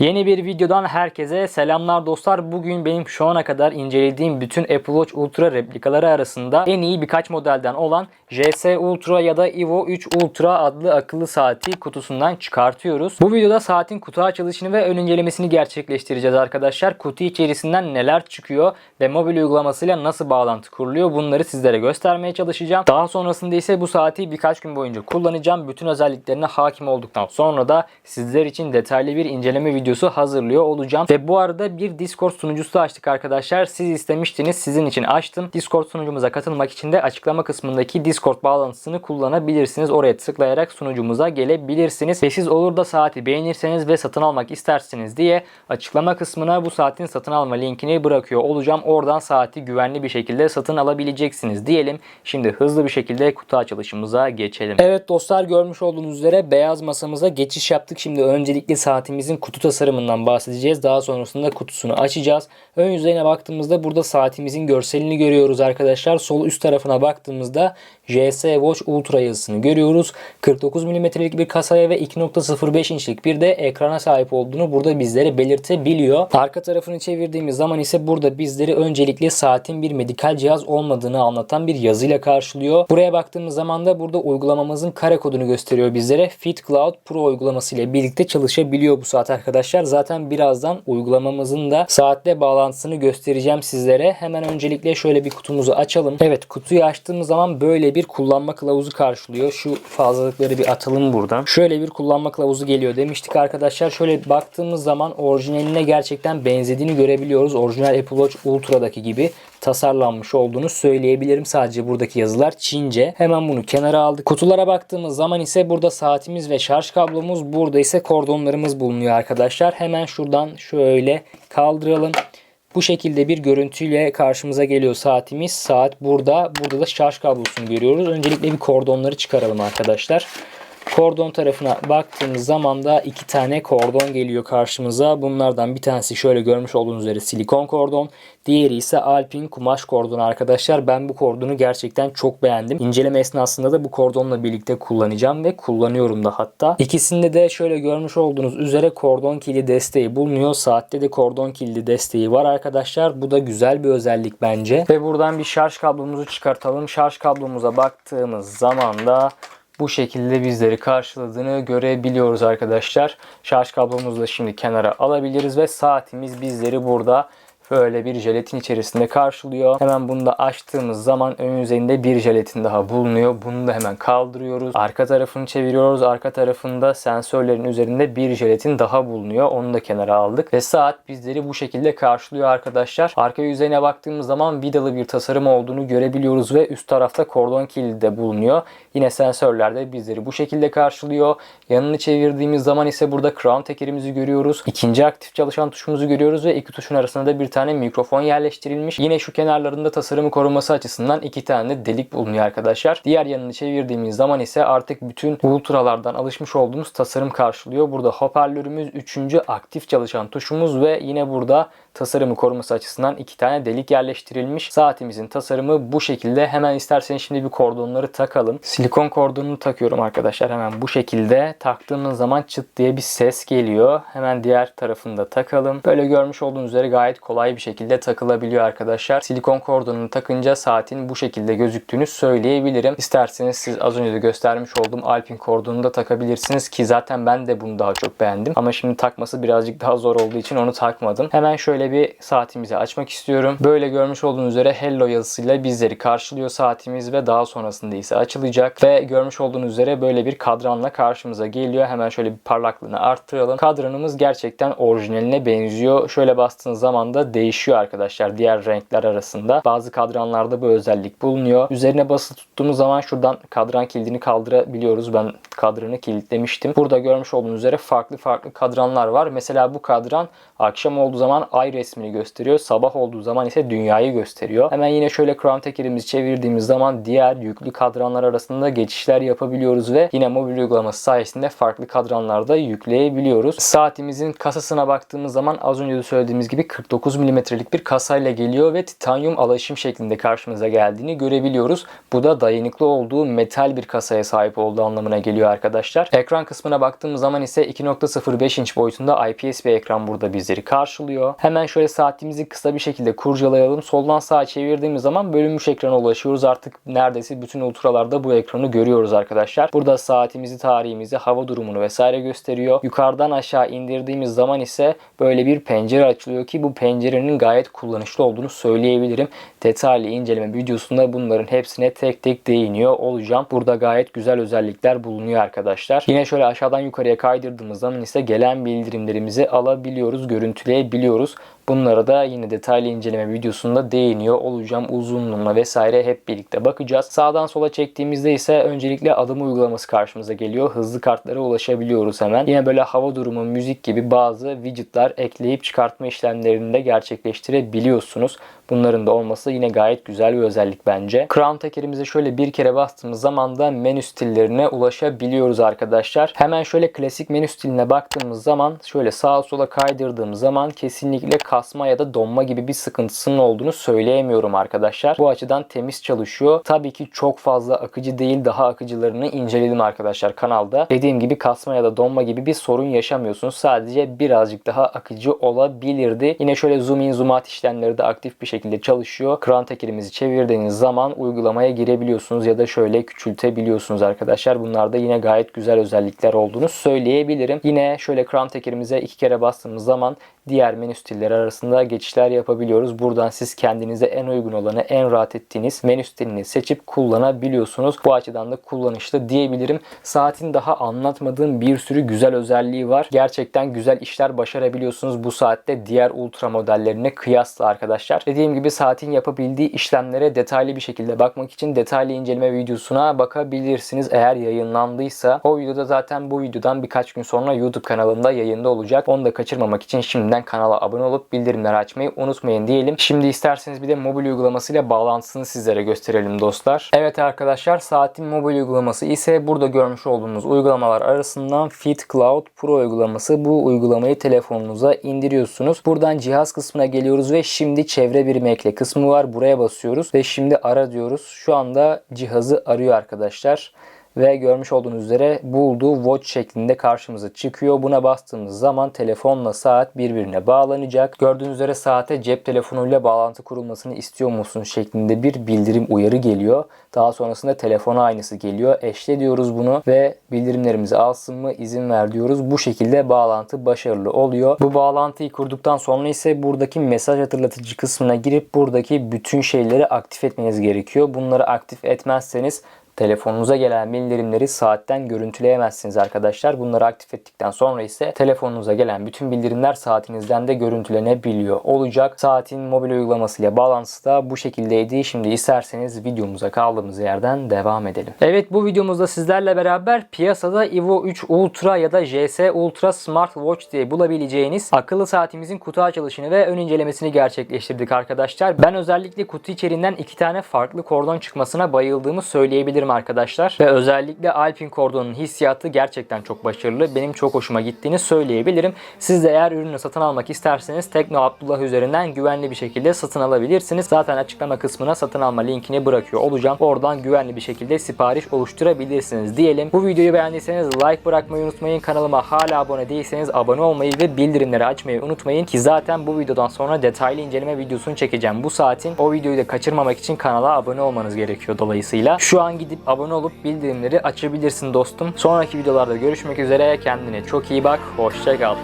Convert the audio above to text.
Yeni bir videodan herkese selamlar dostlar. Bugün benim şu ana kadar incelediğim bütün Apple Watch Ultra replikaları arasında en iyi birkaç modelden olan JS Ultra ya da Evo 3 Ultra adlı akıllı saati kutusundan çıkartıyoruz. Bu videoda saatin kutu açılışını ve ön incelemesini gerçekleştireceğiz arkadaşlar. Kutu içerisinden neler çıkıyor ve mobil uygulamasıyla nasıl bağlantı kuruluyor bunları sizlere göstermeye çalışacağım. Daha sonrasında ise bu saati birkaç gün boyunca kullanacağım. Bütün özelliklerine hakim olduktan sonra da sizler için detaylı bir inceleme videosu hazırlıyor olacağım. Ve bu arada bir Discord sunucusu açtık arkadaşlar. Siz istemiştiniz. Sizin için açtım. Discord sunucumuza katılmak için de açıklama kısmındaki Discord bağlantısını kullanabilirsiniz. Oraya tıklayarak sunucumuza gelebilirsiniz. Ve siz olur da saati beğenirseniz ve satın almak isterseniz diye açıklama kısmına bu saatin satın alma linkini bırakıyor olacağım. Oradan saati güvenli bir şekilde satın alabileceksiniz diyelim. Şimdi hızlı bir şekilde kutu açılışımıza geçelim. Evet dostlar görmüş olduğunuz üzere beyaz masamıza geçiş yaptık. Şimdi öncelikle saatimizin kutu tasarımından bahsedeceğiz. Daha sonrasında kutusunu açacağız. Ön yüzeyine baktığımızda burada saatimizin görselini görüyoruz arkadaşlar. Sol üst tarafına baktığımızda JS Watch Ultra yazısını görüyoruz. 49 mm'lik bir kasaya ve 2.05 inçlik bir de ekrana sahip olduğunu burada bizlere belirtebiliyor. Arka tarafını çevirdiğimiz zaman ise burada bizleri öncelikle saatin bir medikal cihaz olmadığını anlatan bir yazıyla karşılıyor. Buraya baktığımız zaman da burada uygulamamızın kare kodunu gösteriyor bizlere. Fit Cloud Pro uygulaması ile birlikte çalışabiliyor bu saat arkadaşlar. Zaten birazdan uygulamamızın da saatle bağlantısını göstereceğim sizlere. Hemen öncelikle şöyle bir kutumuzu açalım. Evet kutuyu açtığımız zaman böyle bir kullanma kılavuzu karşılıyor. Şu fazlalıkları bir atalım buradan. Şöyle bir kullanma kılavuzu geliyor demiştik arkadaşlar. Şöyle baktığımız zaman orijinaline gerçekten benzediğini görebiliyoruz. Orijinal Apple Watch Ultra'daki gibi tasarlanmış olduğunu söyleyebilirim. Sadece buradaki yazılar Çince. Hemen bunu kenara aldık. Kutulara baktığımız zaman ise burada saatimiz ve şarj kablomuz. Burada ise kordonlarımız bulunuyor arkadaşlar. Hemen şuradan şöyle kaldıralım. Bu şekilde bir görüntüyle karşımıza geliyor saatimiz. Saat burada. Burada da şarj kablosunu görüyoruz. Öncelikle bir kordonları çıkaralım arkadaşlar. Kordon tarafına baktığımız zaman da iki tane kordon geliyor karşımıza. Bunlardan bir tanesi şöyle görmüş olduğunuz üzere silikon kordon. Diğeri ise alpin kumaş kordon arkadaşlar. Ben bu kordonu gerçekten çok beğendim. İnceleme esnasında da bu kordonla birlikte kullanacağım ve kullanıyorum da hatta. İkisinde de şöyle görmüş olduğunuz üzere kordon kilidi desteği bulunuyor. Saatte de kordon kilidi desteği var arkadaşlar. Bu da güzel bir özellik bence. Ve buradan bir şarj kablomuzu çıkartalım. Şarj kablomuza baktığımız zaman da bu şekilde bizleri karşıladığını görebiliyoruz arkadaşlar. Şarj kablomuzu da şimdi kenara alabiliriz ve saatimiz bizleri burada böyle bir jelatin içerisinde karşılıyor. Hemen bunu da açtığımız zaman ön yüzeyinde bir jelatin daha bulunuyor. Bunu da hemen kaldırıyoruz. Arka tarafını çeviriyoruz. Arka tarafında sensörlerin üzerinde bir jelatin daha bulunuyor. Onu da kenara aldık. Ve saat bizleri bu şekilde karşılıyor arkadaşlar. Arka yüzeyine baktığımız zaman vidalı bir tasarım olduğunu görebiliyoruz ve üst tarafta kordon kilidi de bulunuyor. Yine sensörler de bizleri bu şekilde karşılıyor. Yanını çevirdiğimiz zaman ise burada crown tekerimizi görüyoruz. İkinci aktif çalışan tuşumuzu görüyoruz ve iki tuşun arasında da bir tane mikrofon yerleştirilmiş. Yine şu kenarlarında tasarımı koruması açısından iki tane de delik bulunuyor arkadaşlar. Diğer yanını çevirdiğimiz zaman ise artık bütün ultralardan alışmış olduğumuz tasarım karşılıyor. Burada hoparlörümüz, üçüncü aktif çalışan tuşumuz ve yine burada tasarımı koruması açısından iki tane delik yerleştirilmiş. Saatimizin tasarımı bu şekilde. Hemen isterseniz şimdi bir kordonları takalım. Silikon kordonunu takıyorum arkadaşlar. Hemen bu şekilde taktığımız zaman çıt diye bir ses geliyor. Hemen diğer tarafını da takalım. Böyle görmüş olduğunuz üzere gayet kolay bir şekilde takılabiliyor arkadaşlar. Silikon kordonunu takınca saatin bu şekilde gözüktüğünü söyleyebilirim. İsterseniz siz az önce de göstermiş olduğum Alpin kordonunu da takabilirsiniz ki zaten ben de bunu daha çok beğendim. Ama şimdi takması birazcık daha zor olduğu için onu takmadım. Hemen şöyle bir saatimizi açmak istiyorum. Böyle görmüş olduğunuz üzere Hello yazısıyla bizleri karşılıyor saatimiz ve daha sonrasında ise açılacak. Ve görmüş olduğunuz üzere böyle bir kadranla karşımıza geliyor. Hemen şöyle bir parlaklığını arttıralım. Kadranımız gerçekten orijinaline benziyor. Şöyle bastığınız zaman da değişiyor arkadaşlar diğer renkler arasında. Bazı kadranlarda bu özellik bulunuyor. Üzerine basılı tuttuğumuz zaman şuradan kadran kilidini kaldırabiliyoruz. Ben kadranı kilitlemiştim. Burada görmüş olduğunuz üzere farklı farklı kadranlar var. Mesela bu kadran akşam olduğu zaman ay resmini gösteriyor. Sabah olduğu zaman ise dünyayı gösteriyor. Hemen yine şöyle crown tekerimizi çevirdiğimiz zaman diğer yüklü kadranlar arasında geçişler yapabiliyoruz ve yine mobil uygulaması sayesinde farklı kadranlarda yükleyebiliyoruz. Saatimizin kasasına baktığımız zaman az önce de söylediğimiz gibi 49 mm'lik bir kasayla geliyor ve titanyum alaşım şeklinde karşımıza geldiğini görebiliyoruz. Bu da dayanıklı olduğu metal bir kasaya sahip olduğu anlamına geliyor arkadaşlar. Ekran kısmına baktığımız zaman ise 2.05 inç boyutunda IPS bir ekran burada bizleri karşılıyor. Hemen şöyle saatimizi kısa bir şekilde kurcalayalım. Soldan sağa çevirdiğimiz zaman bölünmüş ekrana ulaşıyoruz. Artık neredeyse bütün ultralarda bu ekranı görüyoruz arkadaşlar. Burada saatimizi, tarihimizi, hava durumunu vesaire gösteriyor. Yukarıdan aşağı indirdiğimiz zaman ise böyle bir pencere açılıyor ki bu pencerenin gayet kullanışlı olduğunu söyleyebilirim. Detaylı inceleme videosunda bunların hepsine tek tek değiniyor olacağım. Burada gayet güzel özellikler bulunuyor arkadaşlar. Yine şöyle aşağıdan yukarıya kaydırdığımız zaman ise gelen bildirimlerimizi alabiliyoruz, görüntüleyebiliyoruz. Bunlara da yine detaylı inceleme videosunda değiniyor olacağım. Uzunluğuna vesaire hep birlikte bakacağız. Sağdan sola çektiğimizde ise öncelikle adım uygulaması karşımıza geliyor. Hızlı kartlara ulaşabiliyoruz hemen. Yine böyle hava durumu, müzik gibi bazı widgetlar ekleyip çıkartma işlemlerini de gerçekleştirebiliyorsunuz. Bunların da olması yine gayet güzel bir özellik bence. Crown tekerimize şöyle bir kere bastığımız zaman da menü stillerine ulaşabiliyoruz arkadaşlar. Hemen şöyle klasik menü stiline baktığımız zaman şöyle sağa sola kaydırdığımız zaman kesinlikle kasma ya da donma gibi bir sıkıntısının olduğunu söyleyemiyorum arkadaşlar. Bu açıdan temiz çalışıyor. Tabii ki çok fazla akıcı değil daha akıcılarını inceledim arkadaşlar kanalda. Dediğim gibi kasma ya da donma gibi bir sorun yaşamıyorsunuz. Sadece birazcık daha akıcı olabilirdi. Yine şöyle zoom in zoom out işlemleri de aktif bir şekilde çalışıyor. Kran tekerimizi çevirdiğiniz zaman uygulamaya girebiliyorsunuz ya da şöyle küçültebiliyorsunuz arkadaşlar. Bunlar da yine gayet güzel özellikler olduğunu söyleyebilirim. Yine şöyle kran tekerimize iki kere bastığımız zaman diğer menü stilleri arasında geçişler yapabiliyoruz. Buradan siz kendinize en uygun olanı, en rahat ettiğiniz menü stilini seçip kullanabiliyorsunuz. Bu açıdan da kullanışlı diyebilirim. Saatin daha anlatmadığım bir sürü güzel özelliği var. Gerçekten güzel işler başarabiliyorsunuz bu saatte diğer ultra modellerine kıyasla arkadaşlar. Dediğim gibi saatin yapabildiği işlemlere detaylı bir şekilde bakmak için detaylı inceleme videosuna bakabilirsiniz. Eğer yayınlandıysa o videoda zaten bu videodan birkaç gün sonra YouTube kanalımda yayında olacak. Onu da kaçırmamak için şimdiden kanala abone olup bildirimleri açmayı unutmayın diyelim. Şimdi isterseniz bir de mobil uygulamasıyla bağlantısını sizlere gösterelim dostlar. Evet arkadaşlar saatin mobil uygulaması ise burada görmüş olduğunuz uygulamalar arasından Fit Cloud Pro uygulaması. Bu uygulamayı telefonunuza indiriyorsunuz. Buradan cihaz kısmına geliyoruz ve şimdi çevre birimi ekle kısmı var. Buraya basıyoruz ve şimdi ara diyoruz. Şu anda cihazı arıyor arkadaşlar ve görmüş olduğunuz üzere bulduğu watch şeklinde karşımıza çıkıyor. Buna bastığımız zaman telefonla saat birbirine bağlanacak. Gördüğünüz üzere saate cep telefonuyla bağlantı kurulmasını istiyor musunuz şeklinde bir bildirim uyarı geliyor. Daha sonrasında telefona aynısı geliyor. Eşle diyoruz bunu ve bildirimlerimizi alsın mı izin ver diyoruz. Bu şekilde bağlantı başarılı oluyor. Bu bağlantıyı kurduktan sonra ise buradaki mesaj hatırlatıcı kısmına girip buradaki bütün şeyleri aktif etmeniz gerekiyor. Bunları aktif etmezseniz telefonunuza gelen bildirimleri saatten görüntüleyemezsiniz arkadaşlar. Bunları aktif ettikten sonra ise telefonunuza gelen bütün bildirimler saatinizden de görüntülenebiliyor olacak. Saatin mobil uygulamasıyla bağlantısı da bu şekildeydi. Şimdi isterseniz videomuza kaldığımız yerden devam edelim. Evet bu videomuzda sizlerle beraber piyasada Evo 3 Ultra ya da JS Ultra Smart Watch diye bulabileceğiniz akıllı saatimizin kutu açılışını ve ön incelemesini gerçekleştirdik arkadaşlar. Ben özellikle kutu içeriğinden iki tane farklı kordon çıkmasına bayıldığımı söyleyebilirim arkadaşlar. Ve özellikle Alpin kordonun hissiyatı gerçekten çok başarılı. Benim çok hoşuma gittiğini söyleyebilirim. Siz de eğer ürünü satın almak isterseniz Tekno Abdullah üzerinden güvenli bir şekilde satın alabilirsiniz. Zaten açıklama kısmına satın alma linkini bırakıyor olacağım. Oradan güvenli bir şekilde sipariş oluşturabilirsiniz diyelim. Bu videoyu beğendiyseniz like bırakmayı unutmayın. Kanalıma hala abone değilseniz abone olmayı ve bildirimleri açmayı unutmayın ki zaten bu videodan sonra detaylı inceleme videosunu çekeceğim. Bu saatin o videoyu da kaçırmamak için kanala abone olmanız gerekiyor dolayısıyla. Şu an gidip abone olup bildirimleri açabilirsin dostum. Sonraki videolarda görüşmek üzere. Kendine çok iyi bak. Hoşça kal.